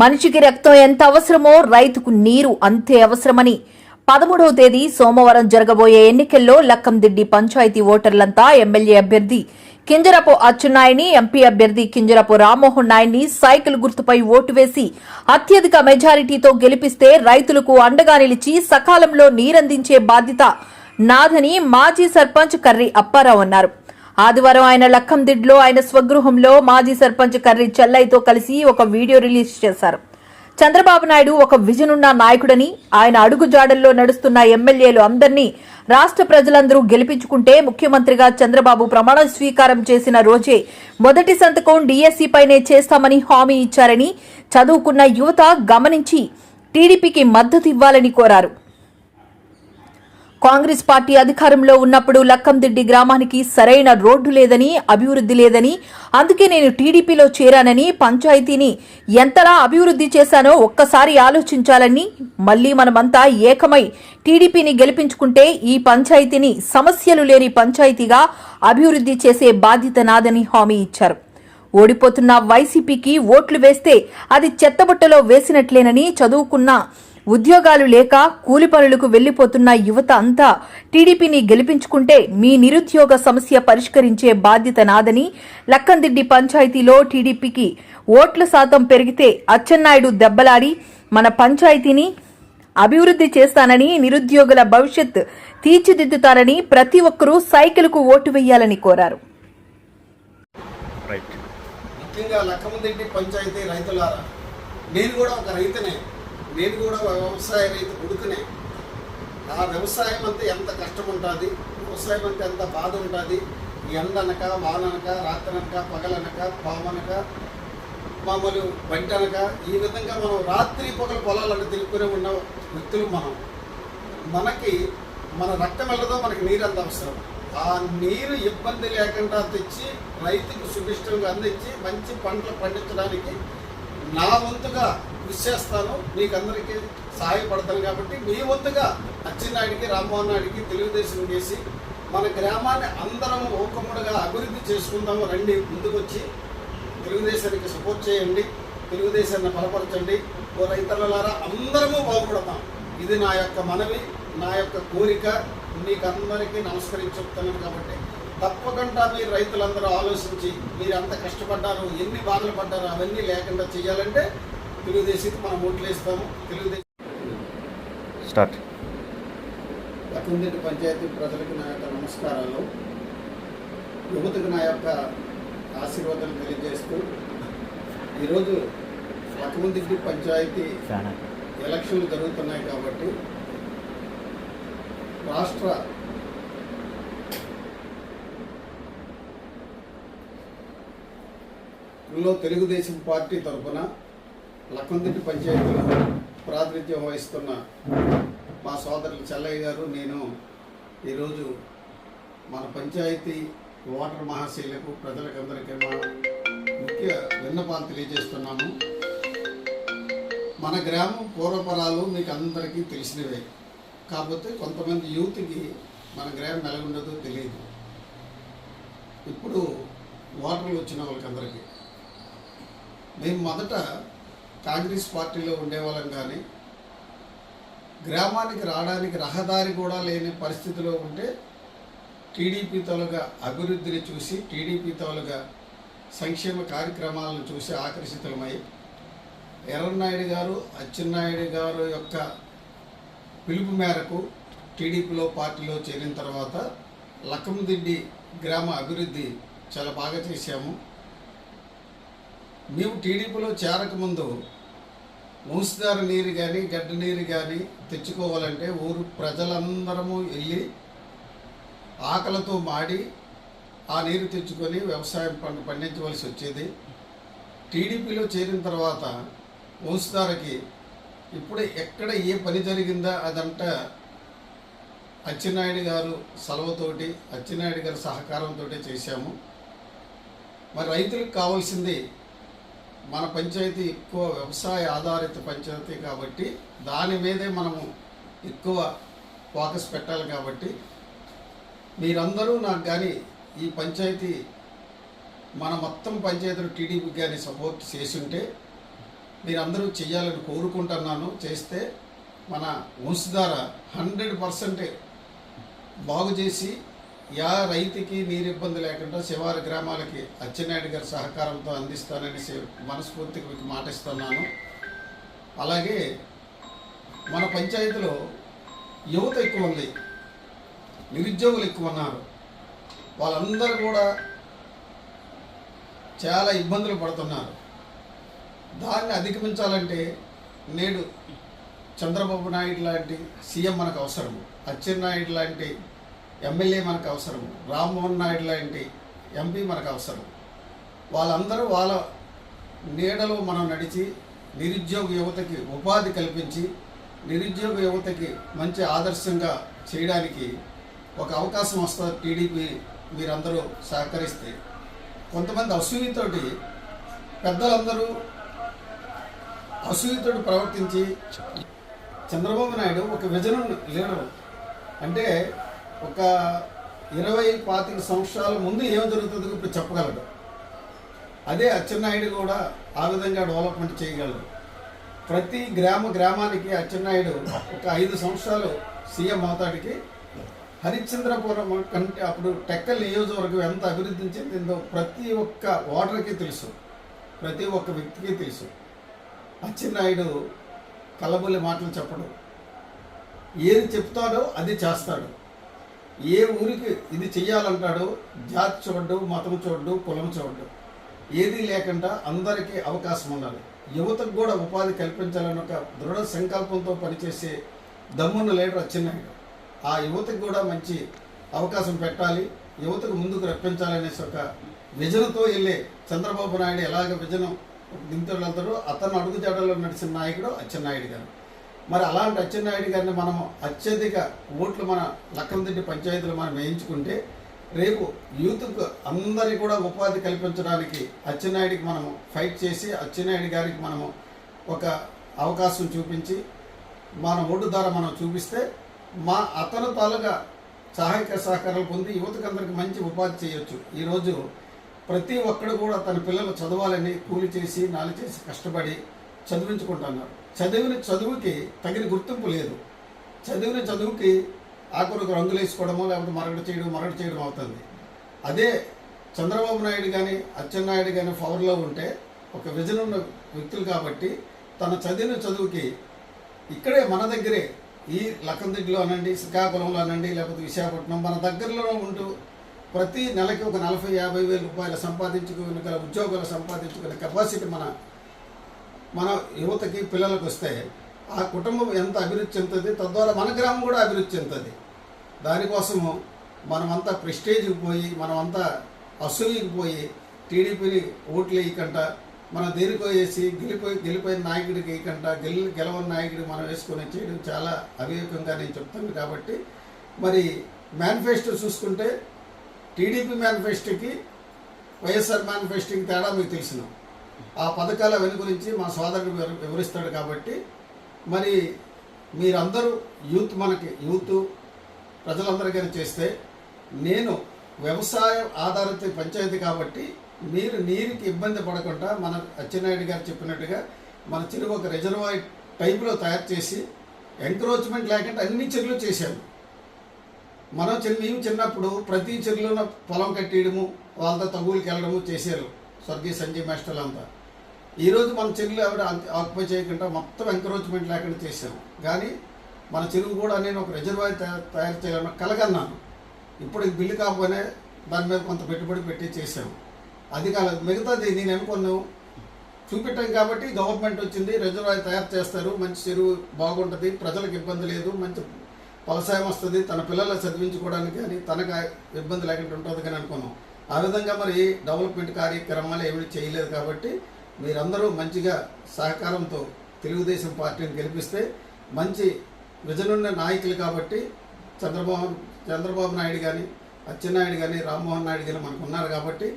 మనిషికి రక్తం ఎంత అవసరమో రైతుకు నీరు అంతే అవసరమని. పదమూడవ తేదీ సోమవారం జరగబోయే ఎన్నికల్లో లక్కందిడ్డి పంచాయతీ ఓటర్లంతా ఎమ్మెల్యే అభ్యర్థి కింజరపు అచ్చెన్నాయుని ఎంపీ అభ్యర్థి కింజరపు రామ్మోహన్ నాయుడిని సైకిల్ గుర్తుపై ఓటు వేసి అత్యధిక మెజారిటీతో గెలిపిస్తే రైతులకు అండగా నిలిచి సకాలంలో నీరందించే బాధ్యత నాదని మాజీ సర్పంచ్ కర్రి అప్పారావు అన్నారు. ఆదివారం ఆయన లక్కందిడ్లో ఆయన స్వగృహంలో మాజీ సర్పంచ్ కర్రి చెల్లయ్యతో కలిసి ఒక వీడియో రిలీజ్ చేశారు. చంద్రబాబు నాయుడు ఒక విజన్ ఉన్న నాయకుడని ఆయన అడుగుజాడల్లో నడుస్తున్న ఎమ్మెల్యేలు అందరినీ రాష్ట్ర ప్రజలందరూ గెలిపించుకుంటే ముఖ్యమంత్రిగా చంద్రబాబు ప్రమాణ స్వీకారం చేసిన రోజే మొదటి సంతకం డీఎస్సీ పైనే చేస్తామని హామీ ఇచ్చారని చదువుకున్న యువత గమనించి టీడీపీకి మద్దతు ఇవ్వాలని కోరారు. కాంగ్రెస్ పార్టీ అధికారంలో ఉన్నప్పుడు లక్కందిడ్డి గ్రామానికి సరైన రోడ్డు లేదని అభివృద్ధి లేదని అందుకే నేను టీడీపీలో చేరానని పంచాయతీని ఎంతలా అభివృద్ధి చేశానో ఒక్కసారి ఆలోచించాలని మళ్ళీ మనమంతా ఏకమై టీడీపీని గెలిపించుకుంటే ఈ పంచాయతీని సమస్యలు లేని పంచాయతీగా అభివృద్ధి చేసే బాధ్యత నాదని హామీ ఇచ్చారు. ఓడిపోతున్న వైసీపీకి ఓట్లు వేస్తే అది చెత్తబుట్టలో వేసినట్లేనని చదువుకున్న ఉద్యోగాలు లేక కూలి పనులకు వెళ్ళిపోతున్న యువత అంతా టీడీపీని గెలిపించుకుంటే మీ నిరుద్యోగ సమస్య పరిష్కరించే బాధ్యత నాదని లక్కందిడ్డి పంచాయతీలో టీడీపీకి ఓట్ల శాతం పెరిగితే అచ్చెన్నాయుడు దెబ్బలాడి మన పంచాయతీని అభివృద్ధి చేస్తానని నిరుద్యోగుల భవిష్యత్ తీర్చిదిద్దుతానని ప్రతి ఒక్కరూ సైకిల్కు ఓటు వేయాలని కోరారు. రైట్. ముఖ్యంగా లక్కమదిడ్డి పంచాయతీ రైతులారా నేను కూడా ఒక రైతునే. నేను కూడా వ్యవసాయ రైతు కొడుకునే ఆ వ్యవసాయం అంతా ఎంత కష్టం ఉంటుంది వ్యవసాయం అంతా ఎంత బాధ ఉంటుంది ఎండనక వాననక రాత్రనక పగలనక పామనక మామూలు బంటనక ఈ విధంగా మనం రాత్రి పగలు పొలాలను తెలుపుకునే ఉన్న వ్యక్తులు మనం. మనకి మన రక్తం వెళ్ళదో మనకి నీరు అంత అవసరం. ఆ నీరు ఇబ్బంది లేకుండా తెచ్చి రైతుకు సుభిష్టంగా అందించి మంచి పంటలు పండించడానికి నా వంతుగా కృషి చేస్తాను. మీకు అందరికీ సహాయపడతాను కాబట్టి మీ వంతుగా అచ్చెన్నాయుడికి రామ్మోహన్ నాయుడికి తెలుగుదేశం చేసి మన గ్రామాన్ని అందరం ఓకముడుగా అభివృద్ధి చేసుకుందాము. రండి ముందుకొచ్చి తెలుగుదేశానికి సపోర్ట్ చేయండి. తెలుగుదేశాన్ని బలపరచండి. ఓ రైతులారా అందరము బాగుపడతాం. ఇది నా యొక్క మనవి నా యొక్క కోరిక. మీకు అందరికీ నమస్కరించి చెప్తున్నాను కాబట్టి తప్పకుండా మీరు రైతులందరూ ఆలోచించి మీరు ఎంత కష్టపడ్డారు ఎన్ని బాధలు పడ్డారు అవన్నీ లేకుండా చేయాలంటే తెలుగుదేశంకి మనం ఓట్లు వేస్తాము. తెలుగుదేశం స్టార్ట్. లక్ష్మీరెడ్డి పంచాయతీ ప్రజలకు నా యొక్క నమస్కారాలు. యువతకు నా యొక్క ఆశీర్వాదాలు తెలియజేస్తూ ఈరోజు లక్ష్మీరెడ్డి పంచాయతీ ఎలక్షన్లు జరుగుతున్నాయి కాబట్టి రాష్ట్ర లో తెలుగుదేశం పార్టీ తరఫున లక్కందిట్టి పంచాయతీలో ప్రాతినిధ్యం వహిస్తున్న మా సోదరులు చెల్లయ్య గారు నేను ఈరోజు మన పంచాయతీ ఓటర్ మహాశైలకు ప్రజలకందరికీ మా ముఖ్య విన్నపాలు తెలియజేస్తున్నాము మన గ్రామం పూర్వపరాలు మీకు అందరికీ తెలిసినవే. కాకపోతే కొంతమంది యూత్కి మన గ్రామం ఎలాగుండదో తెలియదు. ఇప్పుడు ఓటర్లు వచ్చిన వాళ్ళకందరికీ. మేము మొదట కాంగ్రెస్ పార్టీలో ఉండేవాళ్ళం కానీ గ్రామానికి రావడానికి రహదారి కూడా లేని పరిస్థితిలో ఉంటే టీడీపీ తోలుగా అభివృద్ధిని చూసి టీడీపీ తోలుగా సంక్షేమ కార్యక్రమాలను చూసి ఆకర్షితులమై ఎర్రనాయుడు గారు అచ్చెన్నాయుడు గారు యొక్క పిలుపు మేరకు టీడీపీలో పార్టీలో చేరిన తర్వాత లక్కందిడ్డి గ్రామ అభివృద్ధి చాలా బాగా చేశాము. మేము టీడీపీలో చేరకముందు వంశధార నీరు కానీ గడ్డ నీరు కానీ తెచ్చుకోవాలంటే ఊరు ప్రజలందరము వెళ్ళి ఆకలితో మాడి ఆ నీరు తెచ్చుకొని వ్యవసాయం పంట పండించవలసి వచ్చేది. టీడీపీలో చేరిన తర్వాత వంశధారకి ఇప్పుడు ఎక్కడ ఏ పని జరిగిందా అదంతా అచ్చెన్నాయుడు గారు సెలవుతోటి అచ్చెన్నాయుడు గారి సహకారంతో చేశాము. మరి రైతులకు కావాల్సింది మన పంచాయతీ ఎక్కువ వ్యవసాయ ఆధారిత పంచాయతీ కాబట్టి దాని మీదే మనము ఎక్కువ ఫోకస్ పెట్టాలి కాబట్టి మీరందరూ నాకు కానీ ఈ పంచాయతీ మన మొత్తం పంచాయతీలు టీడీపీకి కానీ సపోర్ట్ చేసుంటే మీరందరూ చేయాలని కోరుకుంటున్నాను. చేస్తే మన వంశధార హండ్రెడ్ పర్సెంట్ బాగు చేసి యా రైతుకి నీరు ఇబ్బంది లేకుండా శివారు గ్రామాలకి అచ్చెన్నాయుడు గారి సహకారంతో అందిస్తానని మనస్ఫూర్తిగా మీకు మాటిస్తున్నాను అలాగే మన పంచాయతీలో యువత ఎక్కువ ఉంది. నిరుద్యోగులు ఎక్కువ ఉన్నారు. వాళ్ళందరూ కూడా చాలా ఇబ్బందులు పడుతున్నారు. దాన్ని అధిగమించాలంటే నేడు చంద్రబాబు నాయుడు లాంటి సీఎం మనకు అవసరము అచ్చెన్నాయుడు లాంటి ఎమ్మెల్యే మనకు అవసరం. రామ్మోహన్ నాయుడు లాంటి ఎంపీ మనకు అవసరం. వాళ్ళందరూ వాళ్ళ నీడలో మనం నడిచి నిరుద్యోగ యువతకి ఉపాధి కల్పించి నిరుద్యోగ యువతకి మంచి ఆదర్శంగా చేయడానికి ఒక అవకాశం వస్తుంది టీడీపీ మీరందరూ సహకరిస్తే. కొంతమంది అసూయతోటి పెద్దలందరూ అసూయతోటి ప్రవర్తించి చంద్రబాబు నాయుడు ఒక విజన్ లీడర్. అంటే ఒక ఇరవై పాతిక సంవత్సరాల ముందు ఏం జరుగుతుందో ఇప్పుడు చెప్పగలడు. అదే అచ్చెన్నాయుడు కూడా ఆ విధంగా డెవలప్మెంట్ చేయగలడు. ప్రతి గ్రామ గ్రామానికి అచ్చెన్నాయుడు ఒక ఐదు సంవత్సరాలు సీఎం అవుతాడికి హరిశ్చంద్రపురం కంటే అప్పుడు టెక్కల్ నియోజకవర్గం ఎంత అభివృద్ధి చెందిందో ప్రతి ఒక్క ఓటర్కి తెలుసు. ప్రతి ఒక్క వ్యక్తికి తెలుసు. అచ్చెన్నాయుడు కలబుల్లి మాటలు చెప్పడు. ఏది చెప్తాడో అది చేస్తాడు. ఏ ఊరికి ఇది చెయ్యాలంటాడో జాతి చూడడు మతం చూడడు కులం చూడడు ఏదీ లేకుండా అందరికీ అవకాశం ఉండాలి. యువతకు కూడా ఉపాధి కల్పించాలని ఒక దృఢ సంకల్పంతో పనిచేసే దమ్మున్న లీడర్ అచ్చెన్నాయుడు. ఆ యువతకు కూడా మంచి అవకాశం పెట్టాలి యువతకు ముందుకు రప్పించాలనేసి ఒక విజనతో వెళ్ళే చంద్రబాబు నాయుడు ఎలాగ విజనం దింతలు అతను అడుగుజాడలో నడిచిన నాయకుడు అచ్చెన్నాయుడు గారు. మరి అలాంటి అచ్చెన్నాయుడు గారిని మనం అత్యధిక ఓట్లు మన లక్కనదిడ్డి పంచాయతీలు మనం వేయించుకుంటే రేపు యూత్కు అందరి కూడా ఉపాధి కల్పించడానికి అచ్చెన్నాయుడికి మనము ఫైట్ చేసి అచ్చెన్నాయుడు గారికి మనము ఒక అవకాశం చూపించి మన ఓటు ద్వారా మనం చూపిస్తే మా అతను తాలూకా సహాయక సహకారాలు పొంది యువతకు అందరికి మంచి ఉపాధి చేయొచ్చు. ఈరోజు ప్రతి ఒక్కడు కూడా తన పిల్లలు చదవాలని కూలి చేసి నాలి చేసి కష్టపడి చదివించుకుంటున్నారు. చదివిన చదువుకి తగిన గుర్తింపు లేదు. చదివిన చదువుకి ఆఖరికి రంగులు వేసుకోవడమో లేకపోతే మరగడ చేయడం మరగడ చేయడం అవుతుంది. అదే చంద్రబాబు నాయుడు కానీ అచ్చెన్నాయుడు కానీ పవర్లో ఉంటే ఒక విజన్ ఉన్న వ్యక్తులు కాబట్టి తన చదివిన చదువుకి ఇక్కడే మన దగ్గరే ఈ లక్కందిడ్లో అనండి శ్రీకాకుళంలో అనండి లేకపోతే విశాఖపట్నం మన దగ్గరలో ఉంటూ ప్రతి నెలకి ఒక నలభై యాభై వేల రూపాయలు సంపాదించుకునే ఉద్యోగాలు సంపాదించుకునే కెపాసిటీ మన మన యువతకి పిల్లలకు వస్తే ఆ కుటుంబం ఎంత అభివృద్ధి చెందుతుంది? తద్వారా మన గ్రామం కూడా అభివృద్ధి చెందుతుంది. దానికోసము మనమంతా ప్రెస్టేజ్కి పోయి మనమంతా అసూయకి పోయి టీడీపీని ఓట్లు వేయకుండా మనం దేనికో వేసి గెలిపోయి గెలిపోయిన నాయకుడికి వేయకుండా గెలి గెలవని నాయకుడు మనం వేసుకొని చేయడం చాలా అవివేకంగా నేను చెప్తాను కాబట్టి మరి మేనిఫెస్టో చూసుకుంటే టీడీపీ మేనిఫెస్టోకి వైఎస్ఆర్ మేనిఫెస్టోకి తేడా మీకు తెలిసినాం? ఆ పథకాల వెను గురించి మా సోదరుడు వివరిస్తాడు కాబట్టి మరి మీరందరూ యూత్ మనకి యూత్ ప్రజలందరికీ చేస్తే నేను వ్యవసాయం ఆధారిత పంచాయతీ కాబట్టి మీరు నీరుకి ఇబ్బంది పడకుండా మన అచ్చెన్నాయుడు గారు చెప్పినట్టుగా మన చెరువు ఒక రిజర్వాయర్ టైప్లో తయారు చేసి ఎంక్రోచ్మెంట్ లేకుండా అన్ని చెరువులు చేశాము. మనం చిన్న మేము చిన్నప్పుడు ప్రతి చెరువులో పొలం కట్టేయడము వాళ్ళతో తగులుకి వెళ్ళడము చేశారు. స్వర్గీయ సంజయ్ మాస్టర్లు అంతా. ఈరోజు మన చెరువులు ఎవరు ఆక్యుపై చేయకుండా మొత్తం ఎంకరేజ్మెంట్ లేకుండా చేశాము కానీ మన చెరువు కూడా నేను ఒక రిజర్వాయర్ తయారు చేయాలని కలగన్నాను ఇప్పుడు బిల్లు కాకపోయినా దాని మీద కొంత పెట్టుబడి పెట్టి చేశాము అది కాలేదు మిగతాది నేను అనుకున్నాను. చూపెట్టాం కాబట్టి గవర్నమెంట్ వచ్చింది రిజర్వాయర్ తయారు చేస్తారు. మంచి చెరువు బాగుంటుంది ప్రజలకు ఇబ్బంది లేదు మంచి ఫలసాయం వస్తుంది. తన పిల్లలు చదివించుకోవడానికి కానీ తనకు ఇబ్బంది లేకుండా ఉంటుంది కానీ అనుకున్నాం. ఆ విధంగా మరి డెవలప్మెంట్ కార్యక్రమాలు ఏమీ చేయలేదు కాబట్టి మీరందరూ మంచిగా సహకారంతో తెలుగుదేశం పార్టీని గెలిపిస్తే మంచి విజనున్న నాయకులు కాబట్టి చంద్రబాబు చంద్రబాబు నాయుడు కానీ అచ్చెన్నాయుడు కానీ రామ్మోహన్ నాయుడు కానీ మనకు ఉన్నారు కాబట్టి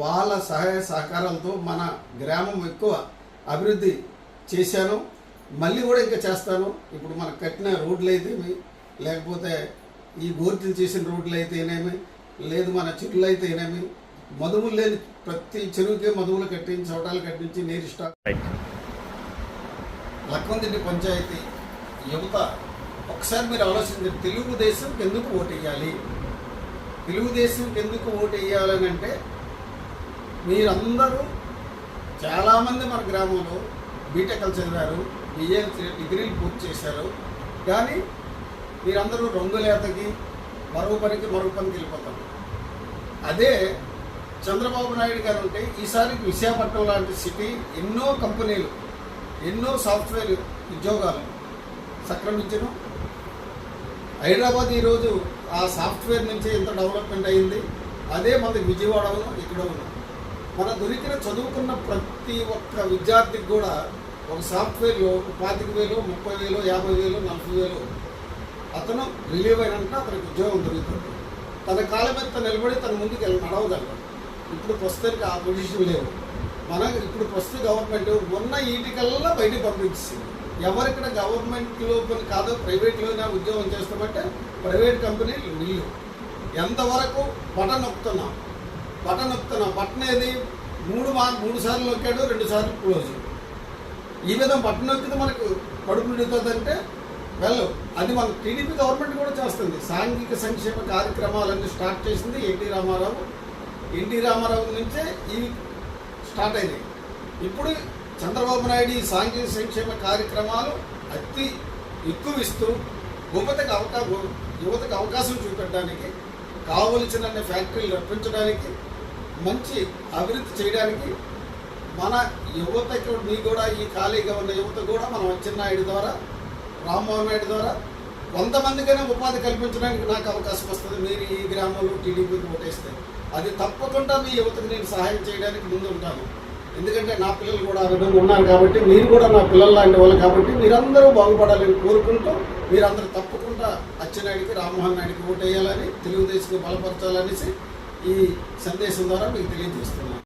వాళ్ళ సహాయ సహకారాలతో మన గ్రామం ఎక్కువ అభివృద్ధి చేశాను. మళ్ళీ కూడా ఇంకా చేస్తాను. ఇప్పుడు మనకు కట్టిన రోడ్లు అయితేమి లేకపోతే ఈ గోర్తులు చేసిన రోడ్లు అయితేనేమి లేదు మన చెరువులు అయితేనేమి మధువులు లేని ప్రతి చెరువుకే మధువులు కట్టించి చోటాలు కట్టించి నీరు స్టాక్ పంచాయతీ యువత ఒకసారి మీరు ఆలోచించండి తెలుగుదేశంకి ఎందుకు ఓటు వేయాలి తెలుగుదేశంకి ఎందుకు ఓటు వేయాలని అంటే మీరందరూ చాలామంది మన గ్రామంలో బీటెక్లు చదివారు బిఏ డిగ్రీలు పూర్తి చేశారు. కానీ మీరందరూ రంగులేతకి మరో పనికి మరో పనికి వెళ్ళిపోతారు అదే చంద్రబాబు నాయుడు గారు ఉంటే ఈసారి విశాఖపట్నం లాంటి సిటీ ఎన్నో కంపెనీలు ఎన్నో సాఫ్ట్వేర్ ఉద్యోగాలు సక్రమించడం. హైదరాబాద్ ఈరోజు ఆ సాఫ్ట్వేర్ నుంచి ఎంత డెవలప్మెంట్ అయింది అదే మన విజయవాడలో ఇక్కడ ఉన్నాం. మన దొరికిన చదువుకున్న ప్రతి ఒక్క విద్యార్థికి కూడా ఒక సాఫ్ట్వేర్లో పాతిక వేలు ముప్పై వేలు యాభై వేలు నలభై వేలు అతను రిలీవ్ అయినంత అతనికి ఉద్యోగం దొరుకుతుంది తన కాళ్ళ మీద తను నిలబడి తన ముందుకు వెళ్ళి నడవగలడు. ఇప్పుడు ప్రస్తుతానికి ఆ పొజిషన్ లేవు మన ఇప్పుడు ప్రస్తుత గవర్నమెంట్ ఉన్న ఈటికల్లా బయటికి పంపించింది. ఎవరికైనా గవర్నమెంట్లో పని కాదు ప్రైవేట్లోనే ఉద్యోగం చేస్తామంటే ప్రైవేట్ కంపెనీలు వీళ్ళు ఎంతవరకు బటన్ నొక్కుతున్నాం బటన్ నొక్కుతున్నాం బటన్ ఏది? మూడు మా మూడు సార్లు నొక్కాడు రెండు సార్లు క్లోజ్. ఈ విధంగా బటన్ నొక్కితే మనకు కడుపు నిండుతుందంటే వెల్ అది మన టీడీపీ గవర్నమెంట్ కూడా చేస్తుంది. సాంఘిక సంక్షేమ కార్యక్రమాలన్నీ స్టార్ట్ చేసింది ఎన్టీ రామారావు. ఎన్టీ రామారావు నుంచే ఇవి స్టార్ట్ అయినాయి. ఇప్పుడు చంద్రబాబు నాయుడు ఈ సాంఘిక సంక్షేమ కార్యక్రమాలు అతి ఎక్కువ ఇస్తూ యువతకు అవకాశం యువతకు అవకాశం చూపెట్టడానికి కావలసిన ఫ్యాక్టరీలు రప్పించడానికి మంచి అభివృద్ధి చేయడానికి మన యువతకు మీ కూడా ఈ ఖాళీగా ఉన్న యువత కూడా మనం అచ్చెన్నాయుడు ద్వారా రామ్మోహన్ రెడ్డి ద్వారా కొంతమందికైనా ఉపాధి కల్పించడానికి నాకు అవకాశం వస్తుంది. మీరు ఈ గ్రామంలో టీడీపీకి ఓటేస్తే అది తప్పకుండా మీ యువతకు నేను సహాయం చేయడానికి ముందు ఉంటాను. ఎందుకంటే నా పిల్లలు కూడా ఆ విధంగా ఉన్నారు కాబట్టి మీరు కూడా నా పిల్లలు లాంటి వాళ్ళు కాబట్టి మీరందరూ బాగుపడాలని కోరుకుంటూ మీరందరూ తప్పకుండా అచ్చెనాయుడికి రామ్మోహన్ నాయుడికి ఓటేయాలని తెలుగుదేశం బలపరచాలనేసి ఈ సందేశం ద్వారా మీకు తెలియజేస్తున్నాను.